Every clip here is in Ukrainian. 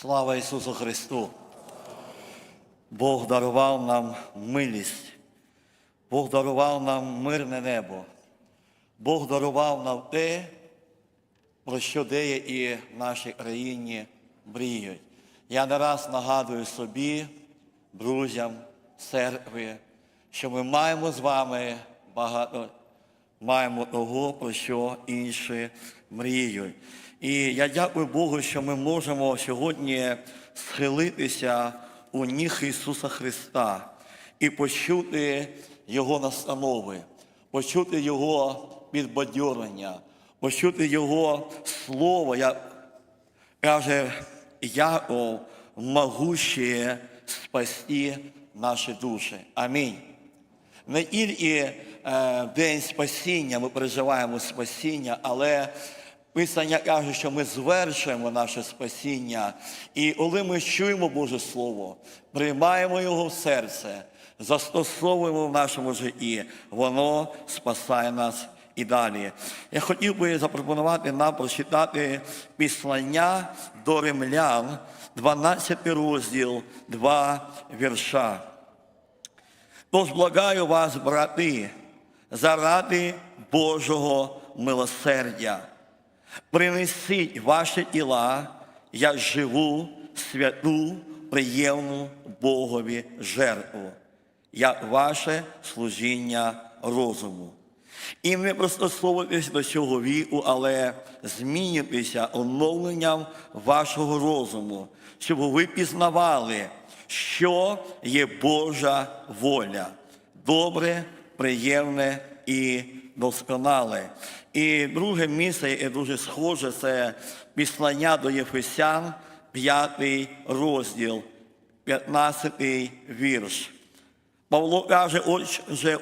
Слава Ісусу Христу! Бог дарував нам милість, Бог дарував нам мирне небо, Бог дарував нам те, про що деякі в нашій країні мріють. Я не раз нагадую собі, друзям, церкві, що ми маємо з вами багато, маємо того, про що інші мріють. І я дякую Богу, що ми можемо сьогодні схилитися у ніг Ісуса Христа і почути Його настанови, почути Його підбадьорення, почути Його Слово, як каже Яков, могуще спасти наші душі. Амінь. Не тільки е, День спасіння, ми переживаємо спасіння, але Писання каже, що ми звершуємо наше спасіння. І коли ми чуємо Боже Слово, приймаємо його в серце, застосовуємо в нашому житті, воно спасає нас і далі. Я хотів би запропонувати нам прочитати післання до римлян, 12 розділ, 2 вірша. Тож благаю вас, брати, заради Божого милосердя. Принесіть ваші тіла, як живу, святу, приємну Богові жертву, як ваше служіння розуму. І не пристосовуйтесь до цього віку, але змінюйтеся оновленням вашого розуму, щоб ви пізнавали, що є Божа воля, добре, приємне і досконале. І друге місце, яке дуже схоже, це післання до Єфесян, 5 розділ, 15 вірш. Павло каже, отже,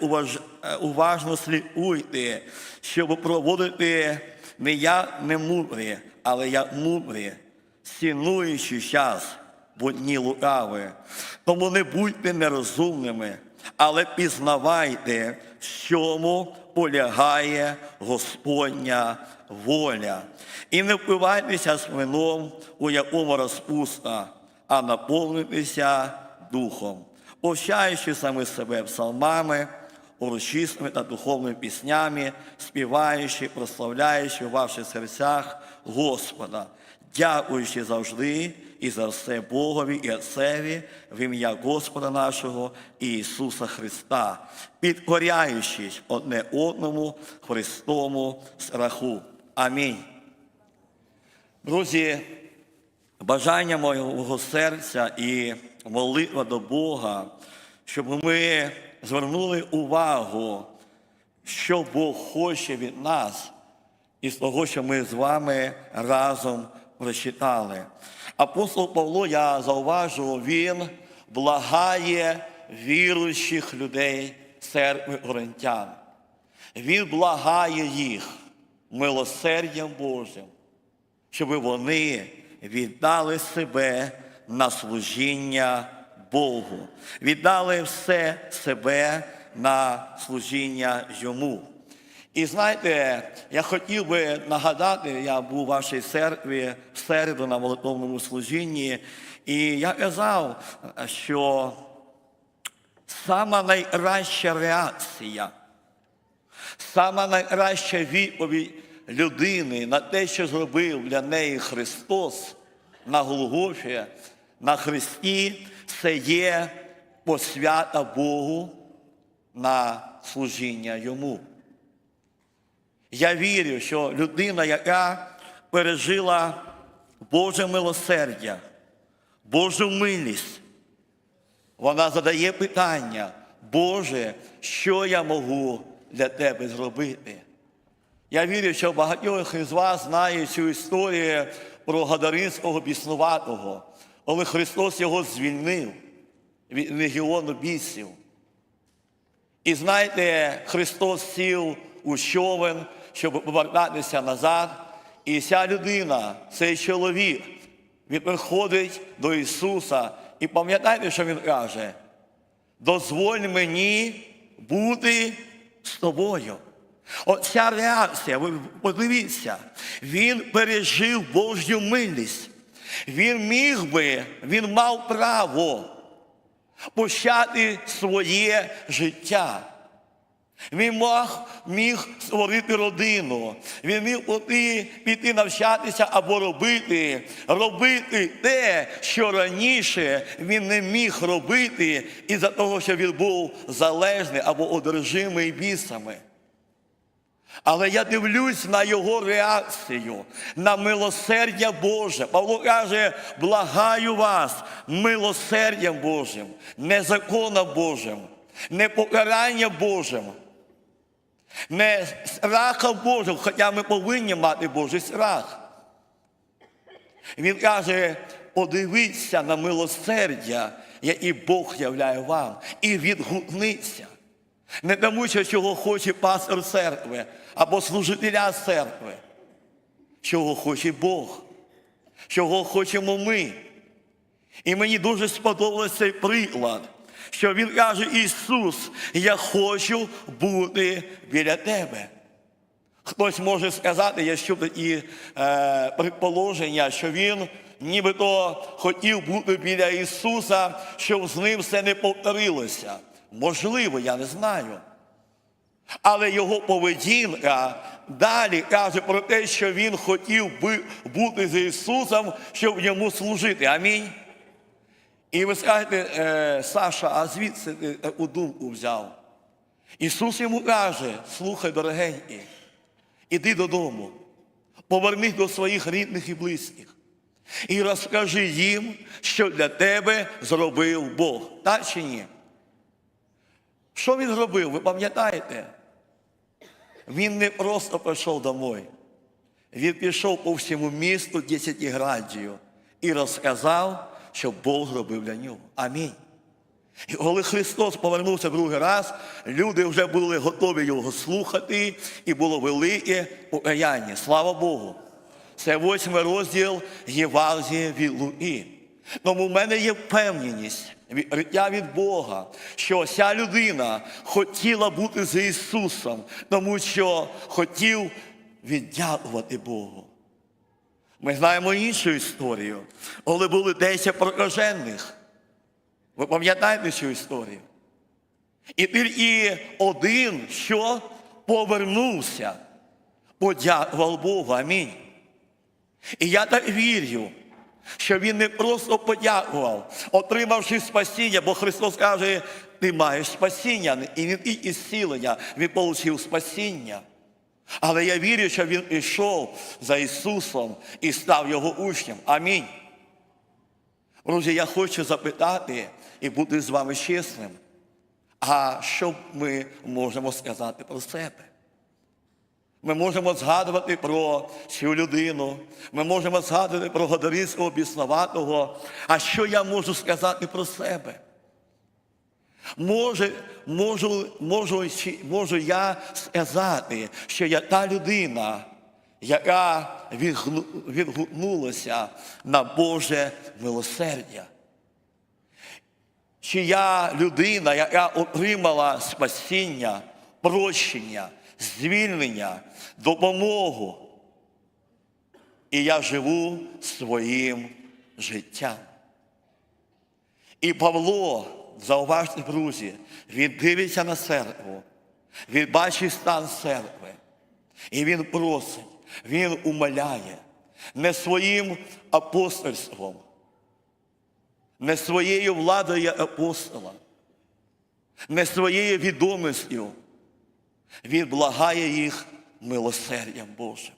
е, уважно слідуйте, щоб проводити не я не мудрі, але я мудрі, цінуючи час, бо дні лукаві. Тому не будьте нерозумними, але пізнавайте, в чому полягає Господня воля. І не впивайтеся свином, у якому розпуста, а наповнитеся духом повчаючи саме себе псалмами, урочисними та духовними піснями, співаючи, прославляючи в ваших серцях Господа, дякуючи завжди і за все Богові і Отцеві в ім'я Господа нашого Ісуса Христа, підкоряючись одне одному Христому страху. Амінь. Друзі, бажання моєго серця і молитва до Бога, щоб ми звернули увагу, що Бог хоче від нас із того, що ми з вами разом прочитали. Апостол Павло, я зауважу, він благає віруючих людей церкви Коринтян. Він благає їх милосердям Божим, щоб вони віддали себе на служіння Богу, віддали все себе на служіння йому. І знаєте, я хотів би нагадати, я був у вашій церкві в середу на молитовному служінні, і я казав, що сама найкраща реакція, сама найкраща відповідь людини на те, що зробив для неї Христос на Голгофі, на Христі, це є посвята Богу на служіння Йому. Я вірю, що людина, яка пережила Боже милосердя, Божу милість, вона задає питання, Боже, що я можу для Тебе зробити? Я вірю, що багатьох із вас знають цю історію про Гадаринського біснуватого, коли Христос його звільнив від легіону бісів. І знаєте, Христос сів у човен, щоб повертатися назад. І ця людина, цей чоловік, він приходить до Ісуса. І пам'ятаєте, що Він каже? Дозволь мені бути з тобою. Оця реакція, ви подивіться, він пережив Божу милість. Він міг би, він мав право почати своє життя. Він мог, міг створити родину, він міг піти, піти навчатися або робити, робити те, що раніше він не міг робити, із-за того, що він був залежний або одержимий бісами. Але я дивлюсь на його реакцію, на милосердя Боже. Павло каже, благаю вас милосердям Божим, не законом Божим, не покаранням Божим, не страхом Божим, хоча ми повинні мати Божий страх. Він каже, подивіться на милосердя, яке Бог являє вам, і відгукниться. Не тому, що чого хоче пастор церкви або служителя церкви, чого хоче Бог, чого хочемо ми. І мені дуже сподобався цей приклад, що він каже, Ісус, я хочу бути біля тебе. Хтось може сказати, я чув такі е, предположення, що він нібито хотів бути біля Ісуса, щоб з ним все не повторилося. Можливо, я не знаю. Але його поведінка далі каже про те, що він хотів би бути з Ісусом, щоб йому служити. Амінь. І ви скажете, е, Саша, а звідси ти таку думку взяв? Ісус йому каже: слухай, дорогенький, іди додому, повернись до своїх рідних і близьких і розкажи їм, що для тебе зробив Бог. Так чи ні? Що він зробив? Ви пам'ятаєте? Він не просто пішов домой. Він пішов по всьому місту Десятиградію і розказав, що Бог зробив для нього. Амінь. І коли Христос повернувся другий раз, люди вже були готові його слухати, і було велике покаяння. Слава Богу. Це восьмий розділ Євангелія від Луї. Тому в мене є впевненість, відкриття від Бога, що ця людина хотіла бути з Ісусом, тому що хотів віддякувати Богу. Ми знаємо іншу історію, коли були 10 прокажених. Ви пам'ятаєте цю історію? І тільки один, що повернувся, подякував Богу. Амінь. І я так вірю, що він не просто подякував, отримавши спасіння, бо Христос каже, ти маєш спасіння, і не тільки зцілення, він отримав спасіння. Але я вірю, що він пішов за Ісусом і став Його учнем. Амінь. Друзі, я хочу запитати і бути з вами чесним. А що ми можемо сказати про себе? Ми можемо згадувати про цю людину, ми можемо згадувати про Гадарівського біснуватого. А що я можу сказати про себе? Може, можу, можу, можу я сказати, що я та людина, яка відгукнулася на Боже милосердя. Чи я людина, яка отримала спасіння, прощення, звільнення, допомогу. І я живу своїм життям. І Павло, зауважте, друзі, він дивиться на церкву, він бачить стан церкви. І він просить, він умоляє не своїм апостольством, не своєю владою апостола, не своєю відомістю. Він благає їх милосердям Божим.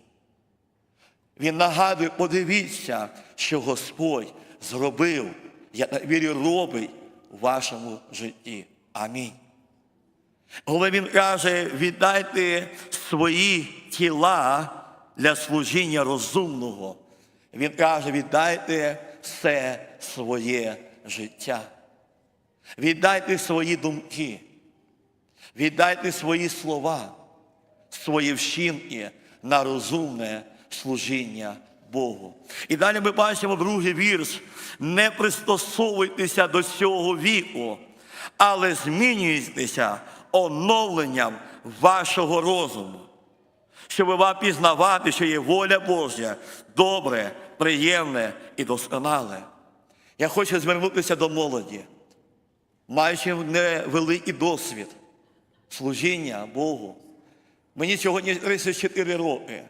Він нагадує, подивіться, що Господь зробив, я вірю, робить вашому житті. Амінь. Коли він каже, віддайте свої тіла для служіння розумного, він каже, віддайте все своє життя. Віддайте свої думки. Віддайте свої слова, свої вчинки на розумне служіння Богу. І далі ми бачимо другий вірш. Не пристосовуйтеся до цього віку, але змінюйтеся оновленням вашого розуму, щоб вам пізнавати, що є воля Божа, добре, приємне і досконале. Я хочу звернутися до молоді, маючи невеликий досвід служіння Богу. Мені сьогодні 34 роки.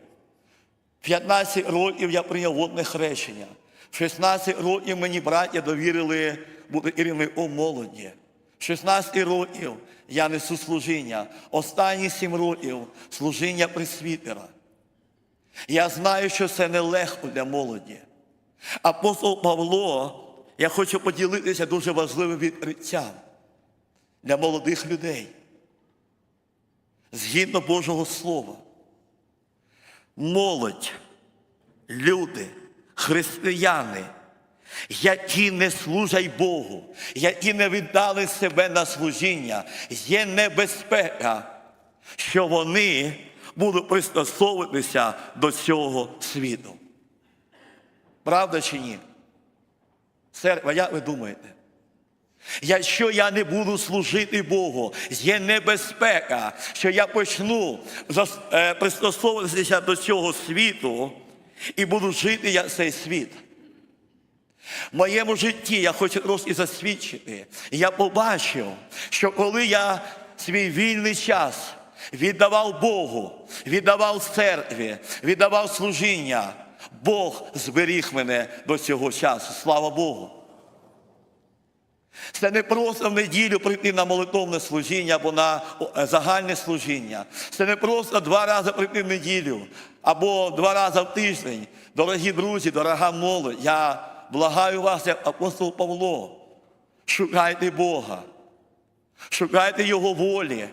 15 років я прийняв водне хрещення. 16 років мені браття довірили бути керівником молоді. 16 років я несу служіння. Останні 7 років служіння пресвітера. Я знаю, що це нелегко для молоді. Апостол Павло, я хочу поділитися дуже важливим відкриттям для молодих людей. Згідно Божого Слова. Молодь, люди, християни, які не служать Богу, які не віддали себе на служіння, є небезпека, що вони будуть пристосовуватися до цього світу. Правда чи ні? Церква, як ви думаєте? Якщо я не буду служити Богу, є небезпека, що я почну е, пристосовуватися до цього світу і буду жити як цей світ. В моєму житті я хочу трошки засвідчити. Я побачив, що коли я свій вільний час віддавав Богу, віддавав церкві, віддавав служіння, Бог зберіг мене до цього часу. Слава Богу. Це не просто в неділю прийти на молитовне служіння або на е, загальне служіння. Це не просто два рази прийти в неділю або два рази в тиждень. Дорогі друзі, дорога молодь, я благаю вас, як апостол Павло, шукайте Бога, шукайте Його волі.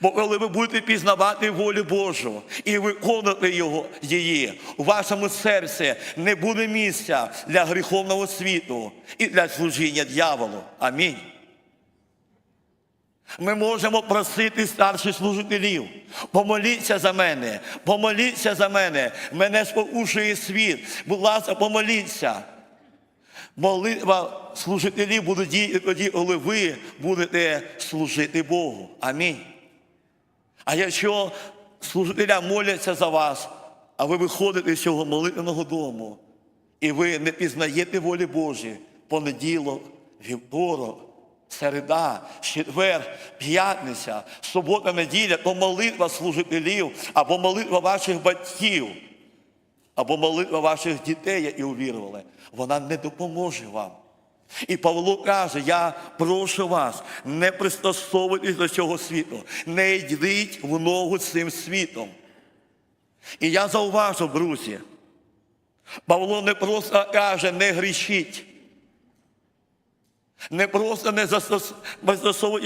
Бо коли ви будете пізнавати волю Божу і виконувати його, її, у вашому серці не буде місця для гріховного світу і для служіння дьяволу. Амінь. Ми можемо просити старших служителів, помоліться за мене, помоліться за мене, мене спокушує світ. Будь ласка, помоліться. Молитва служителів буде діяти тоді, коли ви будете служити Богу. Амінь. А якщо служителя моляться за вас, а ви виходите з цього молитвеного дому, і ви не пізнаєте волі Божої, понеділок, вівторок, середа, четвер, п'ятниця, субота, неділя, то молитва служителів або молитва ваших батьків, або молитва ваших дітей, які увірували, вона не допоможе вам. І Павло каже, я прошу вас, не пристосовуйтесь до цього світу, не йдіть в ногу цим світом. І я зауважу, друзі, Павло не просто каже, не грішіть. Не просто не застос-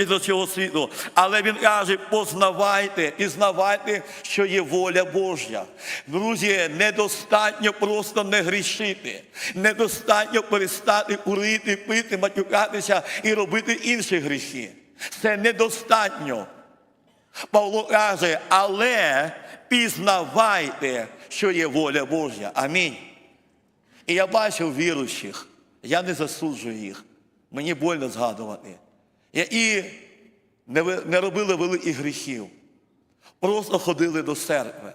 до цього світу, але він каже, познавайте і знавайте, що є воля Божа. Друзі, недостатньо просто не грішити, недостатньо перестати курити, пити, матюкатися і робити інші гріхи. Це недостатньо. Павло каже, але пізнавайте, що є воля Божа. Амінь. І я бачив віруючих, я не засуджую їх. Мені больно згадувати. І не, робили великих гріхів. Просто ходили до церкви.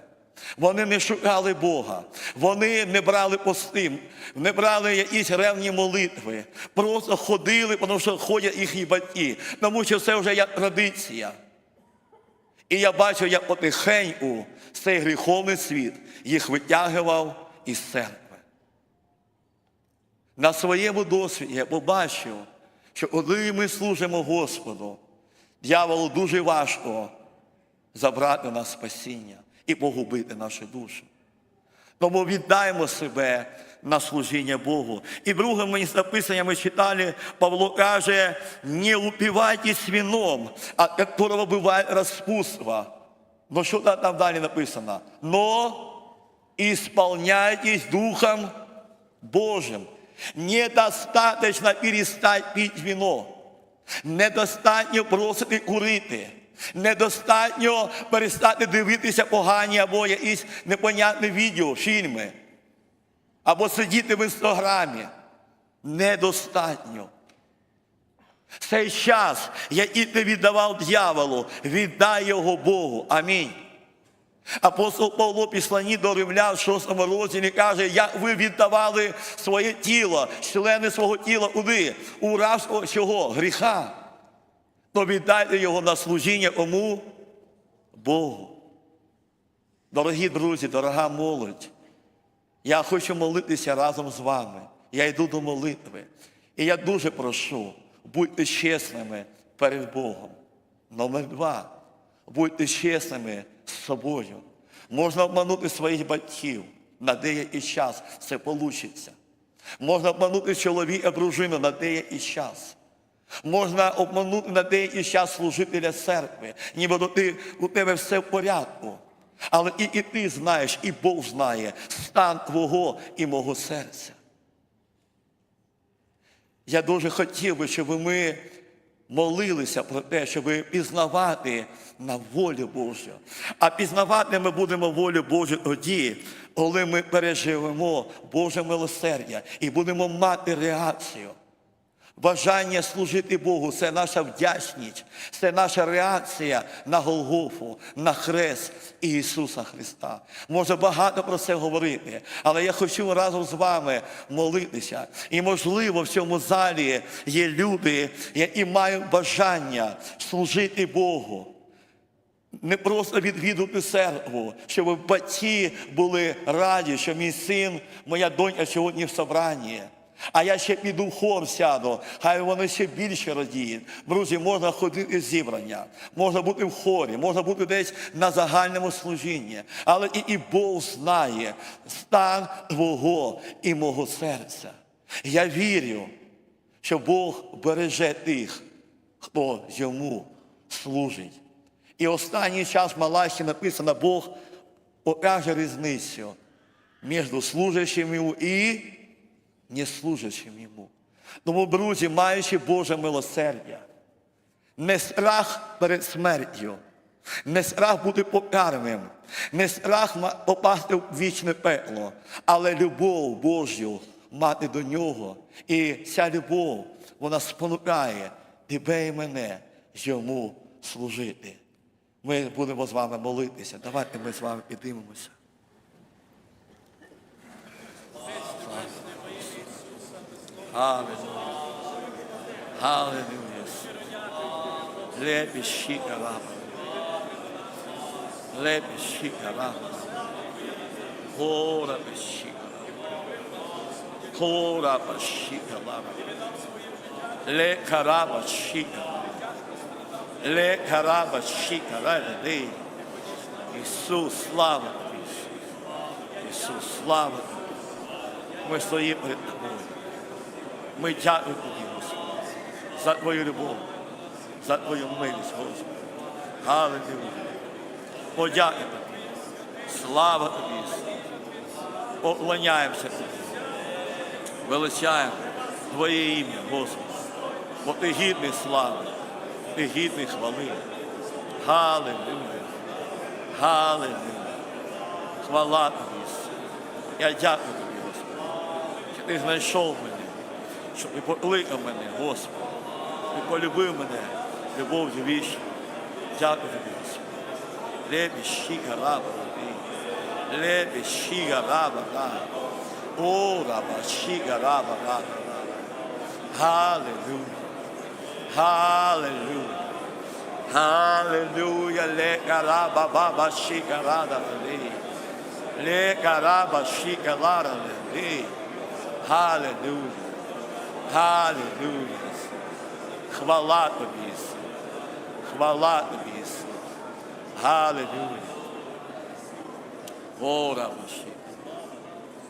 Вони не шукали Бога, вони не брали пости, не брали якісь ревні молитви. Просто ходили, тому що ходять їхні батьки, тому що це вже як традиція. І я бачу, як потихеньку цей гріховний світ їх витягував із церкви. На своєму досвіді я побачив, що коли ми служимо Господу, дьяволу дуже важко забрати нас спасіння і погубити нашу душу. Тому віддаємо себе на служіння Богу. І друге мені написання ми читали, Павло каже, не упивайтесь вином, от которого бывает распутство. Ну що там далі написано? Но исполняйтесь Духом Божьим. Недостаточно перестать пить вино. Недостатньо просити курити. Недостатньо перестати дивитися погані або якісь непонятні відео, фільми. Або сидіти в інстаграмі. Недостатньо. Цей час, який ти віддавав дьяволу, віддай його Богу. Амінь. Апостол Павло післані до римлян 6 розділі каже, як ви віддавали своє тіло, члени свого тіла куди? У рабство чого? Гріха. То віддайте його на служіння кому? Богу. Дорогі друзі, дорога молодь, я хочу молитися разом з вами. Я йду до молитви. І я дуже прошу, будьте чесними перед Богом. Номер два. Будьте чесними з собою. Можна обманути своїх батьків на деякий час, це вийде. Можна обманути чоловіка, дружину на деякий час. Можна обманути на деякий час служителя церкви, ніби ти, у тебе все в порядку. Але і, і ти знаєш, і Бог знає стан твого і мого серця. Я дуже хотів би, щоб ми молилися про те, щоб пізнавати на волю Божу. А пізнавати ми будемо волю Божу тоді, коли ми переживемо Боже милосердя і будемо мати реакцію. Бажання служити Богу це наша вдячність, це наша реакція на Голгофу, на хрест Ісуса Христа. Може багато про це говорити, але я хочу разом з вами молитися. І, можливо, в цьому залі є люди, які мають бажання служити Богу. Не просто відвідувати церкву, щоб батьки були раді, що мій син, моя донька сьогодні в собранні. А я ще піду в хор сяду, хай вони ще більше радіють. Друзі, можна ходити зібрання, можна бути в хорі, можна бути десь на загальному служінні. Але і, і Бог знає стан твого і мого серця. Я вірю, що Бог береже тих, хто йому служить. І останній час в Малахі написано, Бог покаже різницю між служащим йому і неслужащим йому. Тому, друзі, маючи Боже милосердя, не страх перед смертю, не страх бути покарним, не страх попасти в вічне пекло, але любов Божу мати до нього. І ця любов, вона спонукає тебе і мене йому служити. Ми будемо з вами молитися. Давайте ми з вами підіймемося. Hallelujah. Hallelujah. Let me shake around. Let me shake around. Hold up a shake. Hold up a shake around. Let karaba shake. Let karaba shake around. Ісус, слава тобі. Ісус, слава тобі. Ми стоїмо перед тобою. Ми дякуємо тобі, Господи, за твою любов, за твою милість, Господи. Аллилуйя. Подяки тобі. Слава тобі. Поклоняємося тобі. Величаємо Твоє ім'я, Господи. Бо ти гідний слави, ти гідний хвали. Галилуя. Галилуя. Хвала тобі, Я дякую тобі, Господи, що ти знайшов мене щоб ти покликав мене, Господи, ти полюбив мене любов'ю вічною. Дякую тобі, Господи. Лебі щіка раба тобі. Лебі щіка раба раба. О, раба щіка раба раба. Халилуя. Халилуя. Халилуя. Лека раба баба щіка рада тобі. Лека раба щіка рада Халилуя. Хвала тобі, Ісус. Хвала тобі, Ісус. Халилуя. Гора ваші.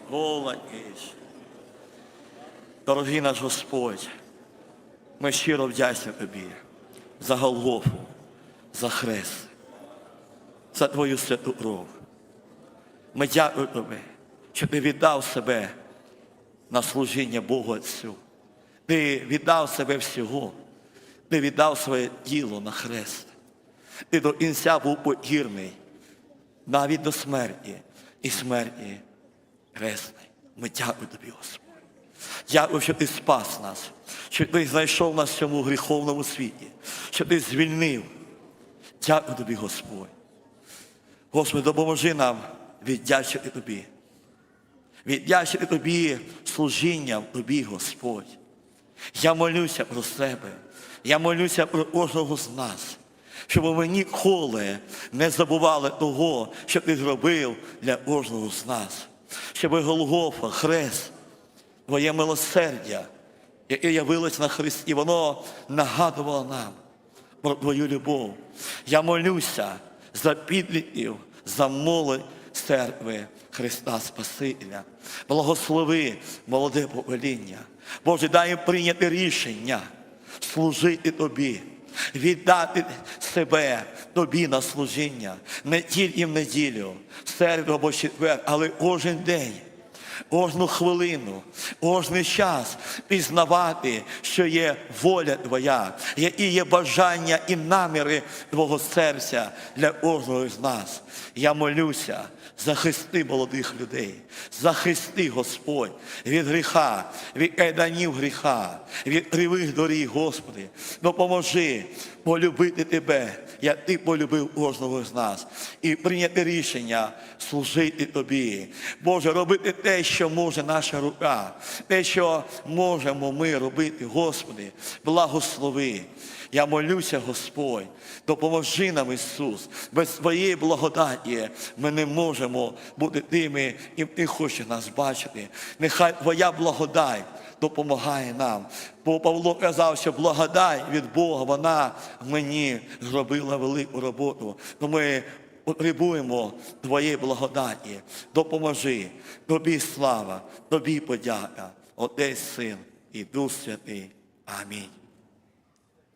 Гола Єш. Дорогий наш Господь, ми щиро вдячні Тобі за Голгофу, за хрест, за Твою святу кров. Ми дякуємо Тобі, що Ти віддав себе на служіння Богу Отцю. Ти віддав себе всього. Ти віддав своє тіло на хрест. Ти до кінця був покірний, навіть до смерті і смерті хресний. Ми дякуємо тобі, Господь. Дякую, що ти спас нас, що ти знайшов нас в цьому гріховному світі, що ти звільнив. Дякую тобі, Господь. Господи, допоможи нам віддячити Тобі. Віддячити Тобі служінням Тобі, Господь. Я молюся про себе. Я молюся про кожного з нас, щоб ми ніколи не забували того, що ти зробив для кожного з нас. Щоб Голгофа, Хрест, Твоє милосердя, яке явилось на Христі, воно нагадувало нам про Твою любов. Я молюся за підлітків, за молодь церкви Христа Спасителя. Благослови молоде покоління. Боже, дай їм прийняти рішення служити Тобі. Віддати себе тобі на служіння не тільки в неділю, середу або четвер, але кожен день кожну хвилину, кожний час пізнавати, що є воля Твоя, які є бажання і наміри Твого серця для кожного з нас. Я молюся, захисти молодих людей, захисти, Господь, від гріха, від кайданів гріха, від кривих доріг, Господи, допоможи полюбити Тебе, як Ти полюбив кожного з нас, і прийняти рішення служити Тобі. Боже, робити те, що може наша рука, те, що можемо ми робити, Господи, благослови. Я молюся, Господь, допоможи нам, Ісус. Без Твоєї благодаті ми не можемо бути тими, ким Ти хочеш нас бачити. Нехай Твоя благодать допомагає нам. Бо Павло казав, що благодать від Бога, вона мені зробила велику роботу. То ми потребуємо Твоєї благодаті. Допоможи. Тобі слава, тобі подяка. Отець, Син і Дух Святий. Амінь.